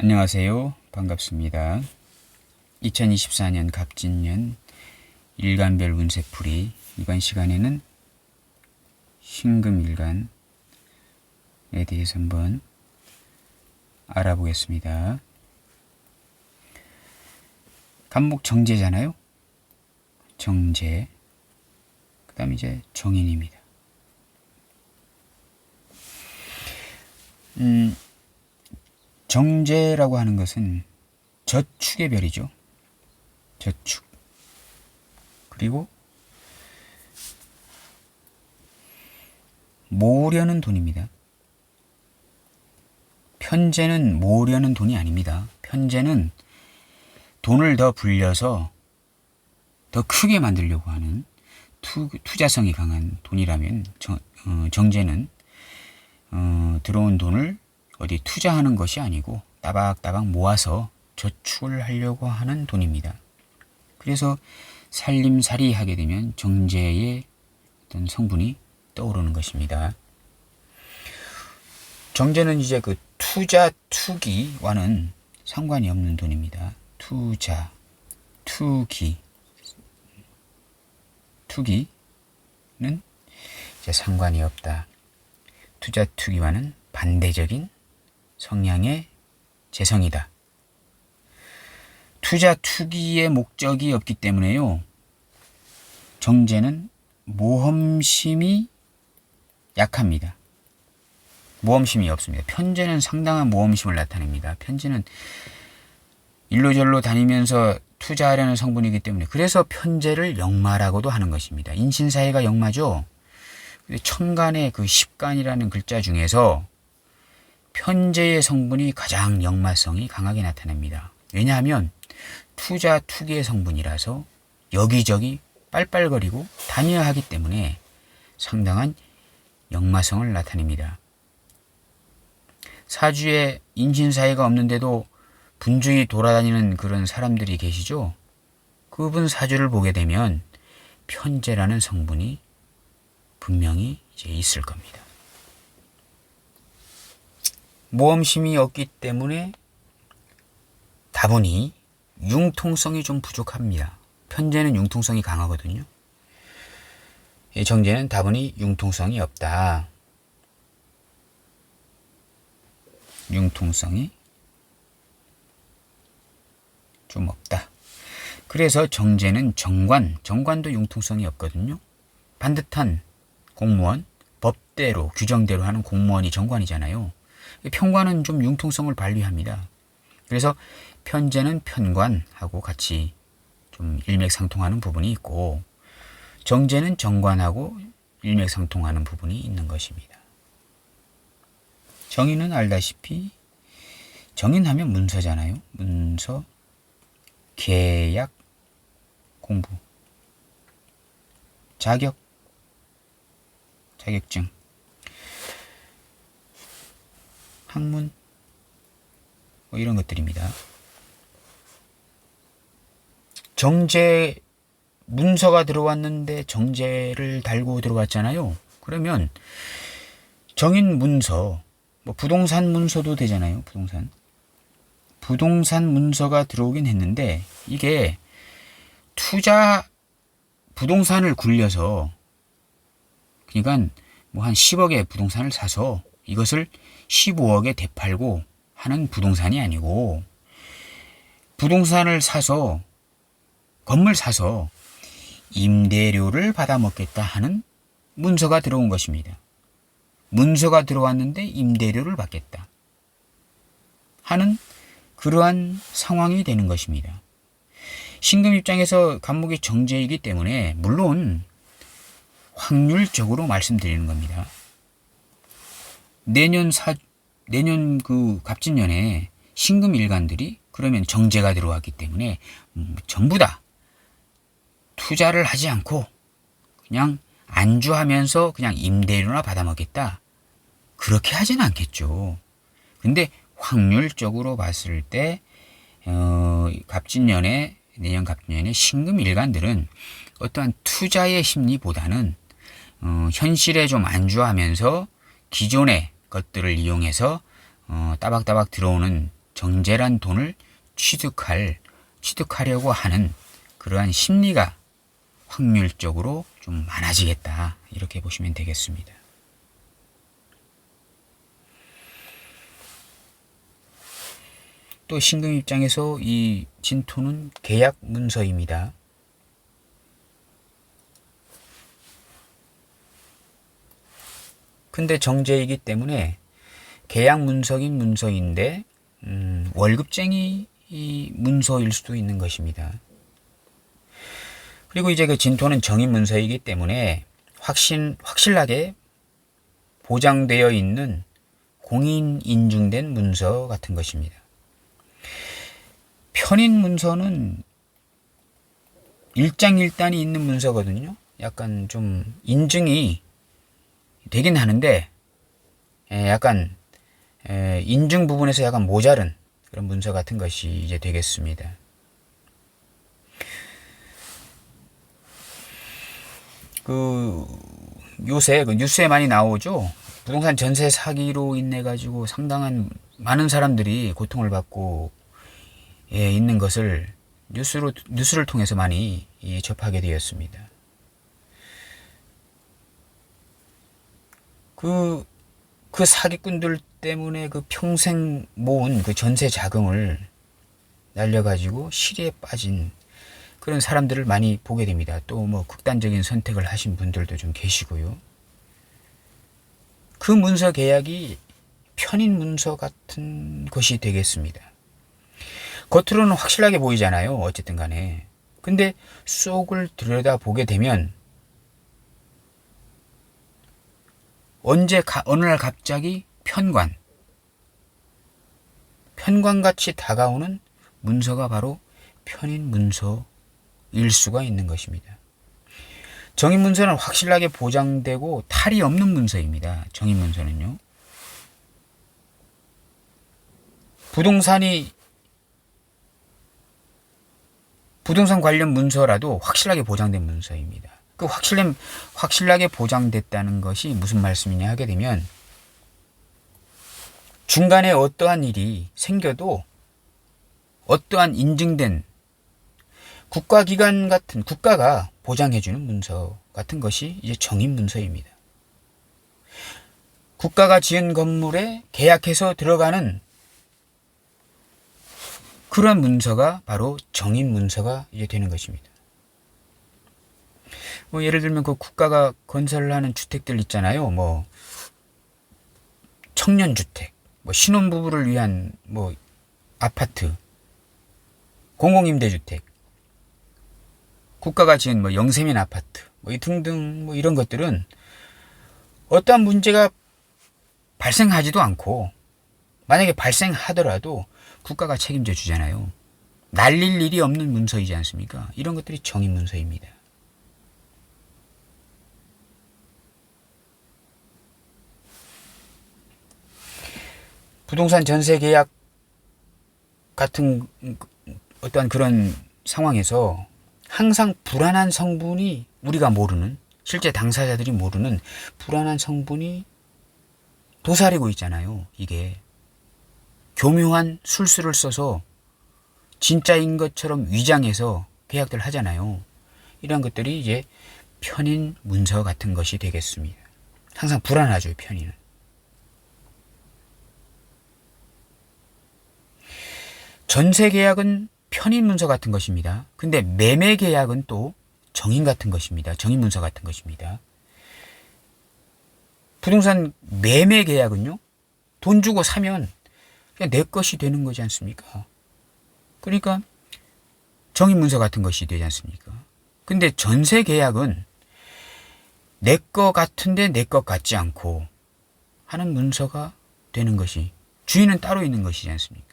안녕하세요. 반갑습니다. 2024년 갑진년 일간별 운세풀이 이번 시간에는 신금일간에 대해서 한번 알아보겠습니다. 간목 정제잖아요. 정제. 그 다음 이제 정인입니다. 음, 정제라고 하는 것은 저축의 별이죠. 저축. 그리고 모으려는 돈입니다. 편제는 모으려는 돈이 아닙니다. 편제는 돈을 더 불려서 더 크게 만들려고 하는 투, 투자성이 강한 돈이라면 정, 어, 정제는 어, 들어온 돈을 어디 투자하는 것이 아니고 따박따박 모아서 저축을 하려고 하는 돈입니다. 그래서 살림살이 하게 되면 정제의 어떤 성분이 떠오르는 것입니다. 정제는 이제 그 투자 투기와는 상관이 없는 돈입니다. 투자, 투기, 투기는 이제 상관이 없다. 투자 투기와는 반대적인 성향의 재성이다. 투자 투기의 목적이 없기 때문에요. 정제는 모험심이 약합니다. 모험심이 없습니다. 편제는 상당한 모험심을 나타냅니다. 편제는 일로절로 다니면서 투자하려는 성분이기 때문에 그래서 편제를 역마라고도 하는 것입니다. 인신사회가 역마죠. 천간의 그 십간이라는 글자 중에서 편제의 성분이 가장 역마성이 강하게 나타납니다. 왜냐하면 투자 투기의 성분이라서 여기저기 빨빨거리고 다녀야 하기 때문에 상당한 역마성을 나타냅니다. 사주에 인신사회가 없는데도 분주히 돌아다니는 그런 사람들이 계시죠? 그분 사주를 보게 되면 편제라는 성분이 분명히 이제 있을 겁니다. 모험심이 없기 때문에 다분히 융통성이 좀 부족합니다. 편제는 융통성이 강하거든요. 정제는 다분히 융통성이 없다. 융통성이 좀 없다. 그래서 정제는 정관, 정관도 융통성이 없거든요. 반듯한 공무원, 법대로, 규정대로 하는 공무원이 정관이잖아요. 편관은 좀 융통성을 발휘합니다. 그래서 편제는 편관하고 같이 좀 일맥상통하는 부분이 있고 정제는 정관하고 일맥상통하는 부분이 있는 것입니다. 정인은 알다시피 정인하면 문서잖아요. 문서, 계약, 공부, 자격, 자격증, 학문, 뭐 이런 것들입니다. 정제 문서가 들어왔는데 정제를 달고 들어왔잖아요. 그러면 정인 문서, 뭐 부동산 문서도 되잖아요. 부동산. 부동산 문서가 들어오긴 했는데 이게 투자 부동산을 굴려서 그러니까 뭐 한 10억의 부동산을 사서 이것을 15억에 되팔고 하는 부동산이 아니고 부동산을 사서 건물 사서 임대료를 받아 먹겠다 하는 문서가 들어온 것입니다. 문서가 들어왔는데 임대료를 받겠다 하는 그러한 상황이 되는 것입니다. 신금 입장에서 감목이 정제이기 때문에 물론 확률적으로 말씀드리는 겁니다. 내년 사 내년 그 갑진년에 신금 일간들이 그러면 정제가 들어왔기 때문에 음, 전부 다 투자를 하지 않고 그냥 안주하면서 그냥 임대료나 받아먹겠다. 그렇게 하진 않겠죠. 근데 확률적으로 봤을 때, 어, 갑진년에, 내년 갑진년에 신금 일간들은 어떠한 투자의 심리보다는, 어, 현실에 좀 안주하면서 기존의 것들을 이용해서, 어, 따박따박 들어오는 정제란 돈을 취득할 취득하려고 하는 그러한 심리가 확률적으로 좀 많아지겠다 이렇게 보시면 되겠습니다. 또 신금 입장에서 이 진토는 계약 문서입니다. 근데 정제이기 때문에 계약 문서긴 문서인데 음, 월급쟁이 이 문서일 수도 있는 것입니다. 그리고 이제 그 진토는 정인 문서이기 때문에 확신 확실하게 보장되어 있는 공인 인증된 문서 같은 것입니다. 편인 문서는 일장일단이 있는 문서거든요. 약간 좀 인증이 되긴 하는데 에, 약간 에, 인증 부분에서 약간 모자른 그런 문서 같은 것이 이제 되겠습니다. 그 요새 그 뉴스에 많이 나오죠. 부동산 전세 사기로 인해 가지고 상당한 많은 사람들이 고통을 받고 예, 있는 것을 뉴스로 뉴스를 통해서 많이 예, 접하게 되었습니다. 그, 그 사기꾼들 때문에 그 평생 모은 그 전세 자금을 날려가지고 시리에 빠진 그런 사람들을 많이 보게 됩니다. 또 뭐 극단적인 선택을 하신 분들도 좀 계시고요. 그 문서 계약이 편인 문서 같은 것이 되겠습니다. 겉으로는 확실하게 보이잖아요. 어쨌든 간에. 근데 속을 들여다 보게 되면 언제 가, 어느 날 갑자기 편관 편관같이 다가오는 문서가 바로 편인 문서일 수가 있는 것입니다. 정인 문서는 확실하게 보장되고 탈이 없는 문서입니다. 정인 문서는요. 부동산이 부동산 관련 문서라도 확실하게 보장된 문서입니다. 그 확실한, 확실하게 보장됐다는 것이 무슨 말씀이냐 하게 되면 중간에 어떠한 일이 생겨도 어떠한 인증된 국가기관 같은 국가가 보장해주는 문서 같은 것이 이제 정인 문서입니다. 국가가 지은 건물에 계약해서 들어가는 그런 문서가 바로 정인 문서가 이제 되는 것입니다. 뭐 예를 들면 그 국가가 건설을 하는 주택들 있잖아요. 뭐 청년 주택, 뭐 신혼 부부를 위한 뭐 아파트, 공공 임대 주택, 국가가 지은 뭐 영세민 아파트, 뭐 등등 뭐 이런 것들은 어떠한 문제가 발생하지도 않고 만약에 발생하더라도 국가가 책임져 주잖아요. 날릴 일이 없는 문서이지 않습니까? 이런 것들이 정인 문서입니다. 부동산 전세 계약 같은 어떠한 그런 상황에서 항상 불안한 성분이 우리가 모르는 실제 당사자들이 모르는 불안한 성분이 도사리고 있잖아요. 이게 교묘한 술수를 써서 진짜인 것처럼 위장해서 계약들 하잖아요. 이런 것들이 이제 편인 문서 같은 것이 되겠습니다. 항상 불안하죠, 편인은. 전세 계약은 편인 문서 같은 것입니다. 근데 매매 계약은 또 정인 같은 것입니다. 정인 문서 같은 것입니다. 부동산 매매 계약은요. 돈 주고 사면 내 것이 되는 거지 않습니까? 그러니까 정인 문서 같은 것이 되지 않습니까? 근데 전세 계약은 내 것 같은데 내 것 같지 않고 하는 문서가 되는 것이 주인은 따로 있는 것이지 않습니까?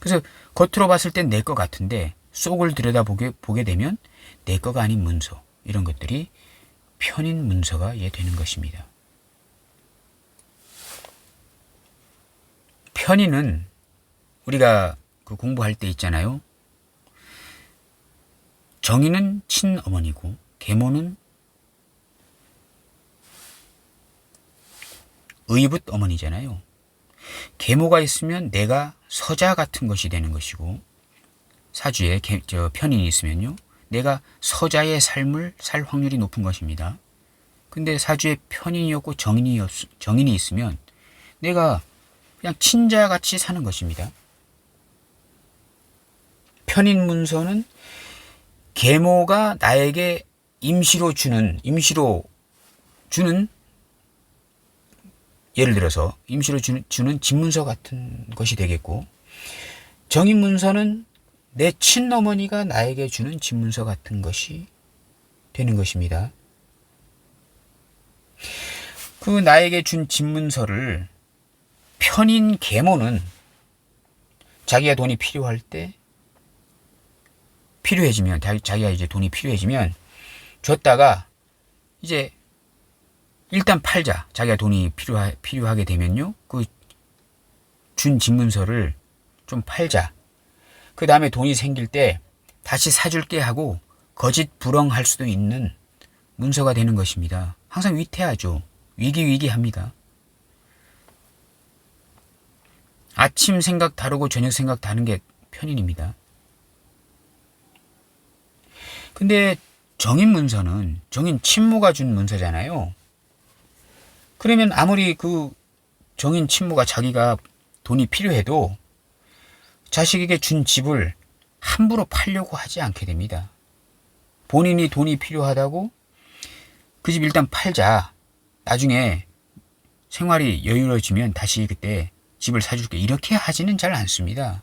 그래서 겉으로 봤을 땐 내 것 같은데 속을 들여다보게 보게 되면 내 거가 아닌 문서 이런 것들이 편인 문서가 예 되는 것입니다. 편인은 우리가 그 공부할 때 있잖아요. 정의는 친어머니고 계모는 의붓 어머니잖아요. 계모가 있으면 내가 서자 같은 것이 되는 것이고 사주에 개, 저 편인이 있으면요. 내가 서자의 삶을 살 확률이 높은 것입니다. 근데 사주에 편인이 없고 정인이, 없, 정인이 있으면 내가 그냥 친자같이 사는 것입니다. 편인 문서는 계모가 나에게 임시로 주는 임시로 주는 예를 들어서 임시로 주는, 주는 집문서 같은 것이 되겠고 정인 문서는 내 친어머니가 나에게 주는 집문서 같은 것이 되는 것입니다. 그 나에게 준 집문서를 편인 계모는 자기가 돈이 필요할 때 필요해지면 자기가 이제 돈이 필요해지면 줬다가 이제 일단 팔자. 자기가 돈이 필요하, 필요하게 되면요. 그 준 집문서를 좀 팔자. 그 다음에 돈이 생길 때 다시 사줄게 하고 거짓 불응할 수도 있는 문서가 되는 것입니다. 항상 위태하죠. 위기위기합니다. 아침 생각 다르고 저녁 생각 다른 게 편인입니다. 근데 정인 문서는 정인 친모가 준 문서잖아요. 그러면 아무리 그 정인 친모가 자기가 돈이 필요해도 자식에게 준 집을 함부로 팔려고 하지 않게 됩니다. 본인이 돈이 필요하다고 그 집 일단 팔자. 나중에 생활이 여유로워지면 다시 그때 집을 사줄게. 이렇게 하지는 잘 않습니다.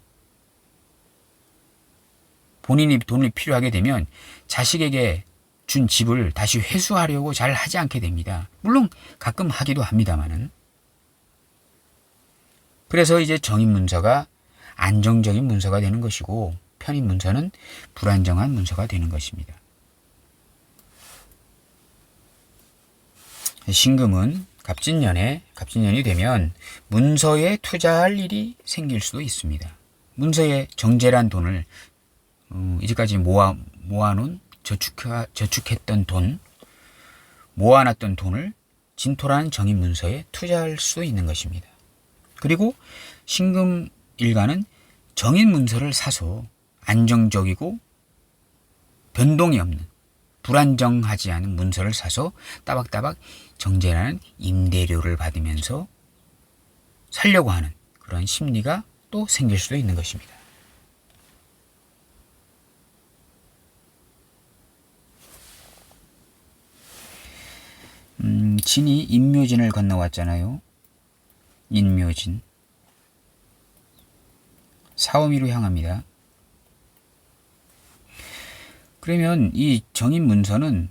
본인이 돈이 필요하게 되면 자식에게 준 집을 다시 회수하려고 잘 하지 않게 됩니다. 물론 가끔 하기도 합니다만은. 그래서 이제 정인 문서가 안정적인 문서가 되는 것이고 편인 문서는 불안정한 문서가 되는 것입니다. 신금은 갑진년에 갑진년이 되면 문서에 투자할 일이 생길 수도 있습니다. 문서에 정제란 돈을 어, 이제까지 모아 모아놓은 저축하, 저축했던 돈, 모아놨던 돈을 진토라는 정인 문서에 투자할 수 있는 것입니다. 그리고 신금 일가는 정인 문서를 사서 안정적이고 변동이 없는 불안정하지 않은 문서를 사서 따박따박 정제라는 임대료를 받으면서 살려고 하는 그런 심리가 또 생길 수도 있는 것입니다. 음, 진이 인묘진을 건너왔잖아요. 인묘진. 사오미로 향합니다. 그러면 이 정인 문서는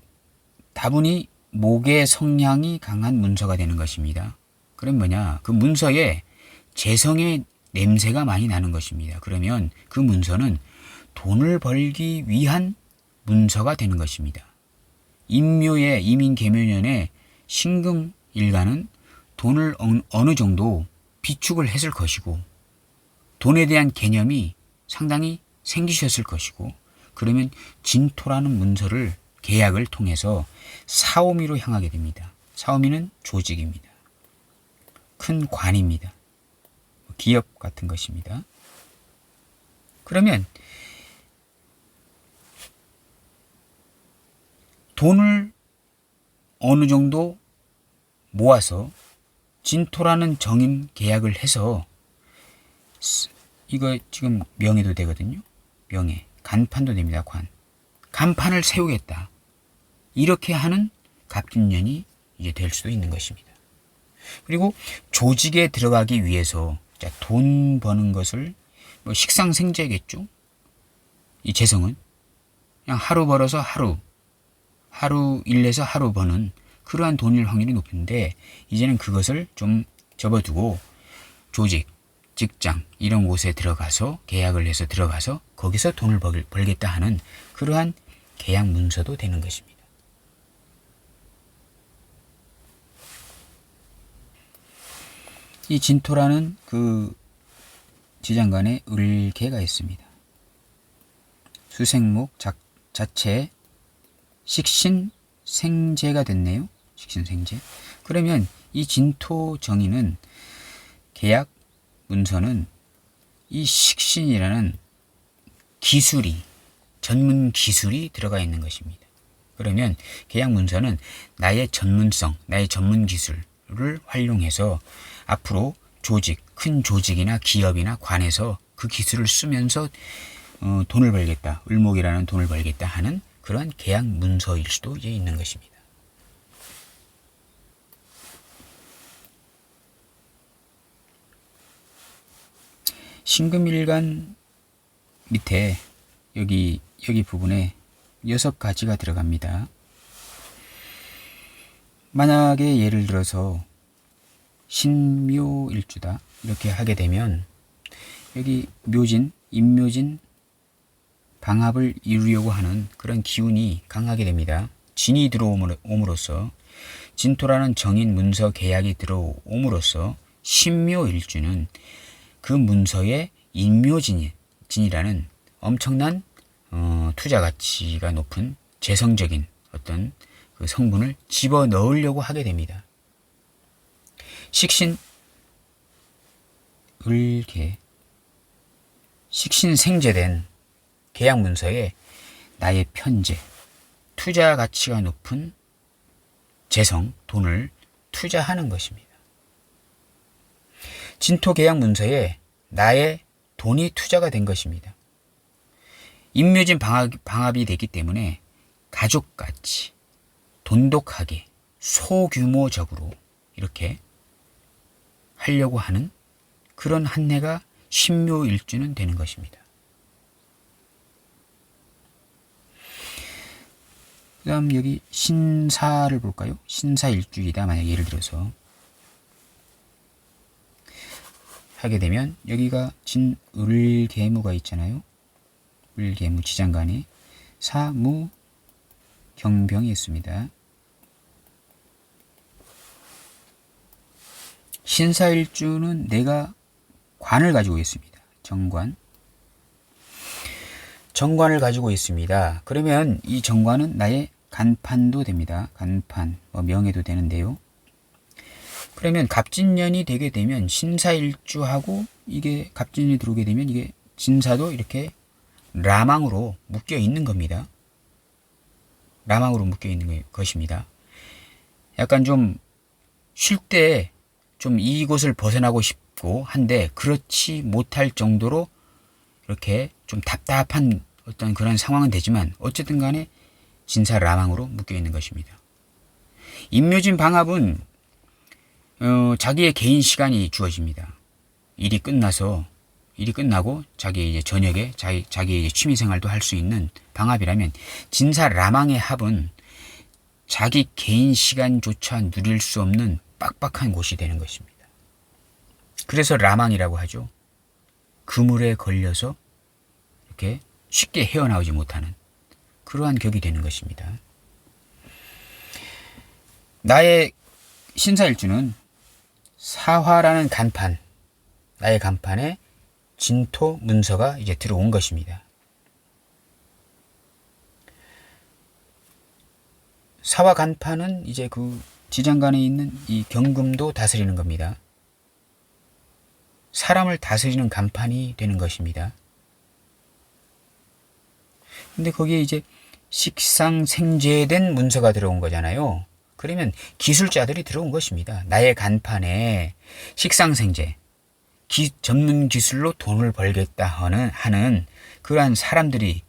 다분히 목의 성향이 강한 문서가 되는 것입니다. 그럼 뭐냐? 그 문서에 재성의 냄새가 많이 나는 것입니다. 그러면 그 문서는 돈을 벌기 위한 문서가 되는 것입니다. 임묘의 이민 개묘년에 신금 일가는 돈을 어느 정도 비축을 했을 것이고 돈에 대한 개념이 상당히 생기셨을 것이고 그러면 진토라는 문서를 계약을 통해서 사오미로 향하게 됩니다. 사오미는 조직입니다. 큰 관입니다. 기업 같은 것입니다. 그러면 돈을 어느 정도 모아서 진토라는 정인 계약을 해서 이거 지금 명예도 되거든요. 명예. 간판도 됩니다. 관. 간판을 세우겠다. 이렇게 하는 갑진년이 이제 될 수도 있는 것입니다. 그리고 조직에 들어가기 위해서 돈 버는 것을 뭐 식상생재겠죠. 이 재성은 그냥 하루 벌어서 하루 하루 일내서 하루 버는 그러한 돈일 확률이 높은데 이제는 그것을 좀 접어두고 조직, 직장 이런 곳에 들어가서 계약을 해서 들어가서 거기서 돈을 벌, 벌겠다 하는 그러한 계약 문서도 되는 것입니다. 이 진토라는 그 지장간에 을개가 있습니다. 수생목 자, 자체 식신 생제가 됐네요. 식신 생제. 그러면 이 진토 정의는 계약 문서는 이 식신이라는 기술이 전문 기술이 들어가 있는 것입니다. 그러면 계약 문서는 나의 전문성, 나의 전문 기술을 활용해서 앞으로 조직, 큰 조직이나 기업이나 관에서 그 기술을 쓰면서 어, 돈을 벌겠다, 을목이라는 돈을 벌겠다 하는 그런 계약 문서일 수도 있는 것입니다. 신금일간 밑에 여기 여기 부분에 여섯 가지가 들어갑니다. 만약에 예를 들어서 신묘일주다 이렇게 하게 되면 여기 묘진, 임묘진 방합을 이루려고 하는 그런 기운이 강하게 됩니다. 진이 들어옴으로써 진토라는 정인 문서 계약이 들어옴으로써 신묘일주는 그 문서의 인묘진이라는 엄청난 어, 투자 가치가 높은 재성적인 어떤 그 성분을 집어 넣으려고 하게 됩니다. 식신 을계 식신 생제된 계약 문서에 나의 편제 투자 가치가 높은 재성 돈을 투자하는 것입니다. 진토 계약 문서에 나의 돈이 투자가 된 것입니다. 임묘진 방합, 방합이 되기 때문에 가족같이 돈독하게 소규모적으로 이렇게 하려고 하는 그런 한 해가 신묘일주는 되는 것입니다. 그 다음 여기 신사를 볼까요? 신사 일주이다. 만약 예를 들어서 하게 되면 여기가 진을계무가 있잖아요. 을계무 지장간에 사무 경병이 있습니다. 신사일주는 내가 관을 가지고 있습니다. 정관. 정관을 가지고 있습니다. 그러면 이 정관은 나의 간판도 됩니다. 간판, 뭐 명예도 되는데요. 그러면 갑진년이 되게 되면 신사일주하고 이게 갑진년이 들어오게 되면 이게 진사도 이렇게 라망으로 묶여 있는 겁니다. 라망으로 묶여 있는 것입니다. 약간 좀 쉴 때 좀 이곳을 벗어나고 싶고 한데 그렇지 못할 정도로 이렇게 좀 답답한 어떤 그런 상황은 되지만 어쨌든 간에 진사 라망으로 묶여 있는 것입니다. 임묘진 방합은 어, 자기의 개인 시간이 주어집니다. 일이 끝나서 일이 끝나고 자기 이제 저녁에 자기 자기 취미 생활도 할 수 있는 방합이라면 진사 라망의 합은 자기 개인 시간조차 누릴 수 없는 빡빡한 곳이 되는 것입니다. 그래서 라망이라고 하죠. 그물에 걸려서 이렇게 쉽게 헤어나오지 못하는 그러한 격이 되는 것입니다. 나의 신사일주는 사화라는 간판, 나의 간판에 진토 문서가 이제 들어온 것입니다. 사화 간판은 이제 그 지장간에 있는 이 경금도 다스리는 겁니다. 사람을 다스리는 간판이 되는 것입니다. 근데 거기에 이제 식상 생제된 문서가 들어온 거잖아요. 그러면 기술자들이 들어온 것입니다. 나의 간판에 식상 생제, 기, 전문 기술로 돈을 벌겠다 하는, 하는 그러한 사람들이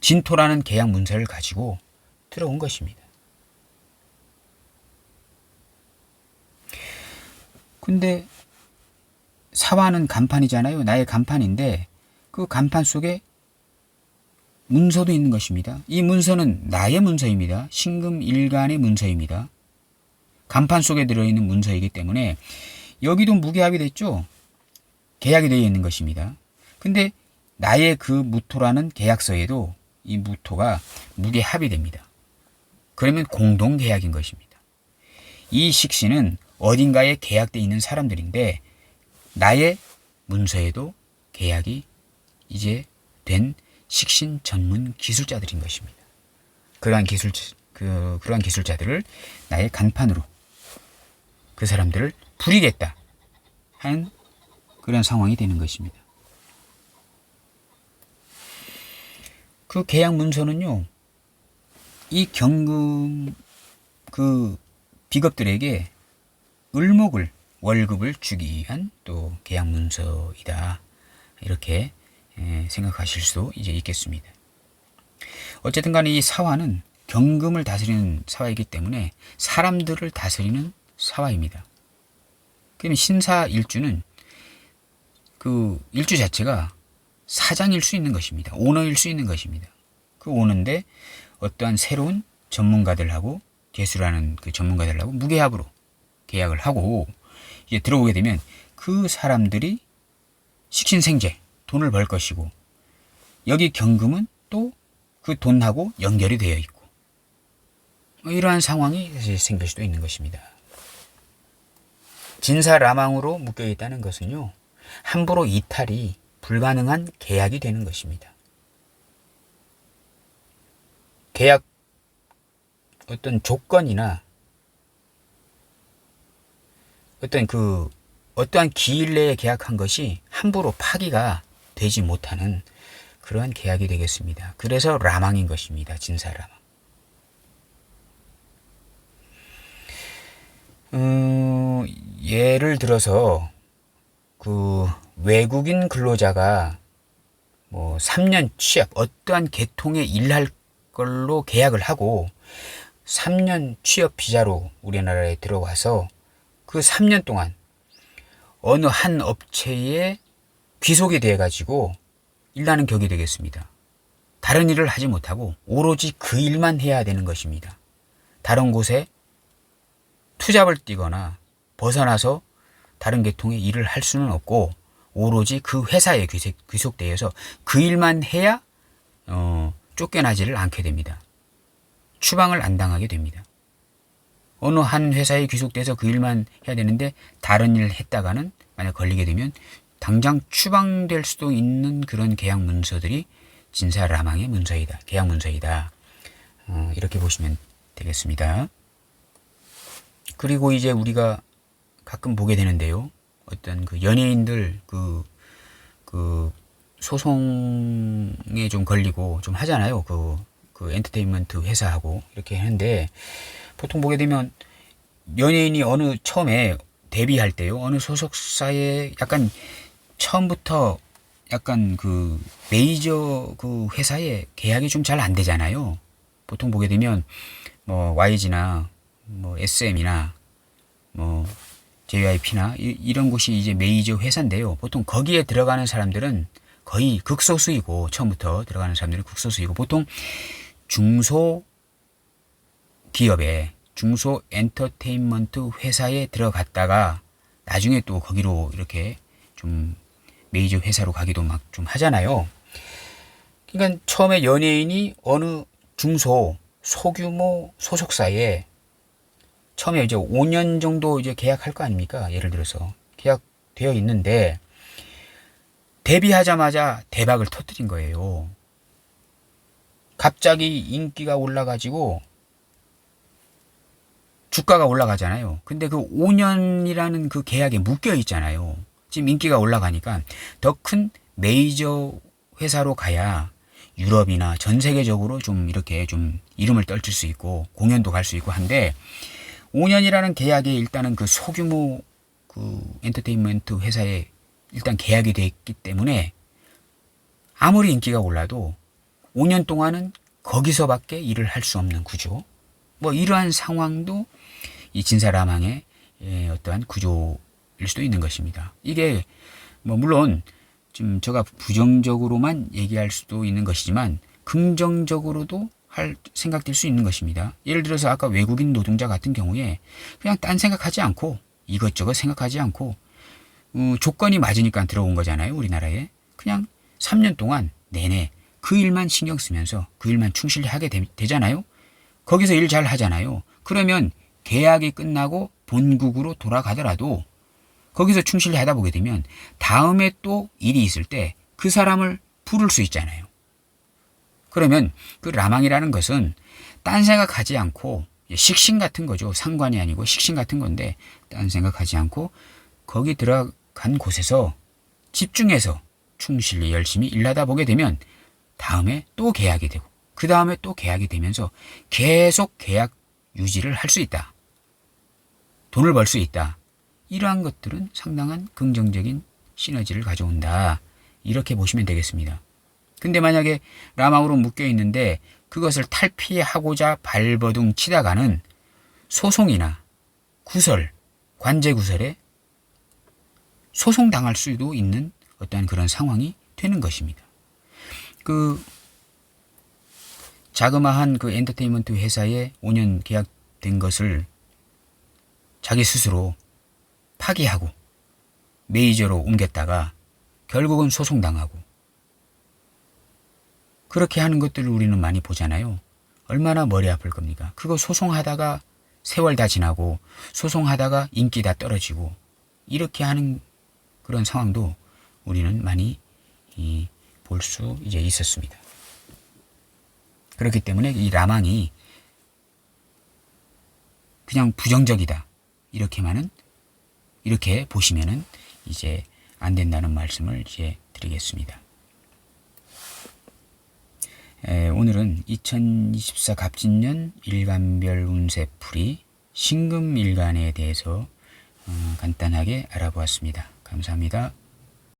진토라는 계약 문서를 가지고 들어온 것입니다. 근데 사화는 간판이잖아요. 나의 간판인데 그 간판 속에 문서도 있는 것입니다. 이 문서는 나의 문서입니다. 신금 일간의 문서입니다. 간판 속에 들어있는 문서이기 때문에 여기도 무계합이 됐죠. 계약이 되어 있는 것입니다. 근데 나의 그 무토라는 계약서에도 이 무토가 무계합이 됩니다. 그러면 공동 계약인 것입니다. 이 식신은 어딘가에 계약되어 있는 사람들인데 나의 문서에도 계약이 이제 된 식신 전문 기술자들인 것입니다. 그러한 기술 그 그러한 기술자들을 나의 간판으로 그 사람들을 부리겠다. 하는 그런 상황이 되는 것입니다. 그 계약 문서는요, 이 경금 그 비겁들에게 을목을 월급을 주기 위한 또 계약 문서이다. 이렇게 예, 생각하실 수도 이제 있겠습니다. 어쨌든 간에 이 사화는 경금을 다스리는 사화이기 때문에 사람들을 다스리는 사화입니다. 그러면 신사 일주는 그 일주 자체가 사장일 수 있는 것입니다. 오너일 수 있는 것입니다. 그 오는데 어떠한 새로운 전문가들하고 개수라는 그 전문가들하고 무계약으로 계약을 하고 이제 들어오게 되면 그 사람들이 식신생재 돈을 벌 것이고 여기 경금은 또 그 돈하고 연결이 되어 있고 뭐 이러한 상황이 생길 수도 있는 것입니다. 진사라망으로 묶여 있다는 것은요 함부로 이탈이 불가능한 계약이 되는 것입니다. 계약 어떤 조건이나 어떤 그 어떠한 기일 내에 계약한 것이 함부로 파기가 되지 못하는 그러한 계약이 되겠습니다. 그래서 라망인 것입니다. 진사라망. 음, 예를 들어서 그 외국인 근로자가 뭐 3년 취업 어떠한 계통에 일할 걸로 계약을 하고 3년 취업 비자로 우리나라에 들어와서 그 3년 동안 어느 한 업체에 귀속이 돼 가지고 일하는 격이 되겠습니다. 다른 일을 하지 못하고 오로지 그 일만 해야 되는 것입니다. 다른 곳에 투잡을 뛰거나 벗어나서 다른 계통의 일을 할 수는 없고 오로지 그 회사에 귀속되어서 그 일만 해야 어, 쫓겨나지를 않게 됩니다. 추방을 안 당하게 됩니다. 어느 한 회사에 귀속돼서 그 일만 해야 되는데 다른 일을 했다가는 만약 걸리게 되면 당장 추방될 수도 있는 그런 계약 문서들이 진사 라망의 문서이다. 계약 문서이다. 어, 이렇게 보시면 되겠습니다. 그리고 이제 우리가 가끔 보게 되는데요. 어떤 그 연예인들 그, 그 소송에 좀 걸리고 좀 하잖아요. 그, 그 엔터테인먼트 회사하고 이렇게 하는데 보통 보게 되면 연예인이 어느 처음에 데뷔할 때요. 어느 소속사에 약간 처음부터 약간 그 메이저 그 회사에 계약이 좀 잘 안 되잖아요. 보통 보게 되면 뭐 YG나 뭐 SM이나 뭐 JYP나 이, 런 곳이 이제 메이저 회사인데요. 보통 거기에 들어가는 사람들은 거의 극소수이고 처음부터 들어가는 사람들은 극소수이고 보통 중소 기업에 중소 엔터테인먼트 회사에 들어갔다가 나중에 또 거기로 이렇게 좀 메이저 회사로 가기도 막 좀 하잖아요. 그러니까 처음에 연예인이 어느 중소 소규모 소속사에 처음에 이제 5년 정도 이제 계약할 거 아닙니까? 예를 들어서 계약되어 있는데 데뷔하자마자 대박을 터뜨린 거예요. 갑자기 인기가 올라가지고 주가가 올라가잖아요. 근데 그 5년이라는 그 계약에 묶여 있잖아요. 지금 인기가 올라가니까 더 큰 메이저 회사로 가야 유럽이나 전 세계적으로 좀 이렇게 좀 이름을 떨칠 수 있고 공연도 갈 수 있고 한데 5년이라는 계약에 일단은 그 소규모 그 엔터테인먼트 회사에 일단 계약이 돼 있기 때문에 아무리 인기가 올라도 5년 동안은 거기서밖에 일을 할 수 없는 구조. 뭐 이러한 상황도 이 진사라망의 예, 어떠한 구조일 수도 있는 것입니다. 이게 뭐 물론 지금 제가 부정적으로만 얘기할 수도 있는 것이지만 긍정적으로도 할 생각될 수 있는 것입니다. 예를 들어서 아까 외국인 노동자 같은 경우에 그냥 딴 생각하지 않고 이것저것 생각하지 않고 어, 조건이 맞으니까 들어온 거잖아요. 우리나라에 그냥 3년 동안 내내 그 일만 신경 쓰면서 그 일만 충실히 하게 되, 잖아요 거기서 일 잘 하잖아요. 그러면 계약이 끝나고 본국으로 돌아가더라도 거기서 충실히 하다 보게 되면 다음에 또 일이 있을 때 그 사람을 부를 수 있잖아요. 그러면 그 라망이라는 것은 딴 생각하지 않고 식신 같은 거죠. 상관이 아니고 식신 같은 건데 딴 생각하지 않고 거기 들어가 간 곳에서 집중해서 충실히 열심히 일하다 보게 되면 다음에 또 계약이 되고 그 다음에 또 계약이 되면서 계속 계약 유지를 할 수 있다. 돈을 벌 수 있다. 이러한 것들은 상당한 긍정적인 시너지를 가져온다. 이렇게 보시면 되겠습니다. 근데 만약에 라망으로 묶여 있는데 그것을 탈피하고자 발버둥 치다가는 소송이나 구설, 관제 구설에 소송당할 수도 있는 어떠한 그런 상황이 되는 것입니다. 그 자그마한 그 엔터테인먼트 회사에 5년 계약된 것을 자기 스스로 파기하고 메이저로 옮겼다가 결국은 소송당하고 그렇게 하는 것들을 우리는 많이 보잖아요. 얼마나 머리 아플 겁니까? 그거 소송하다가 세월 다 지나고 소송하다가 인기 다 떨어지고 이렇게 하는 그런 상황도 우리는 많이 볼 수 이제 있었습니다. 그렇기 때문에 이 라망이 그냥 부정적이다 이렇게만은 이렇게 보시면은 이제 안 된다는 말씀을 이제 드리겠습니다. 에, 오늘은 2024 갑진년 일간별 운세풀이 신금일간에 대해서 어, 간단하게 알아보았습니다. 감사합니다.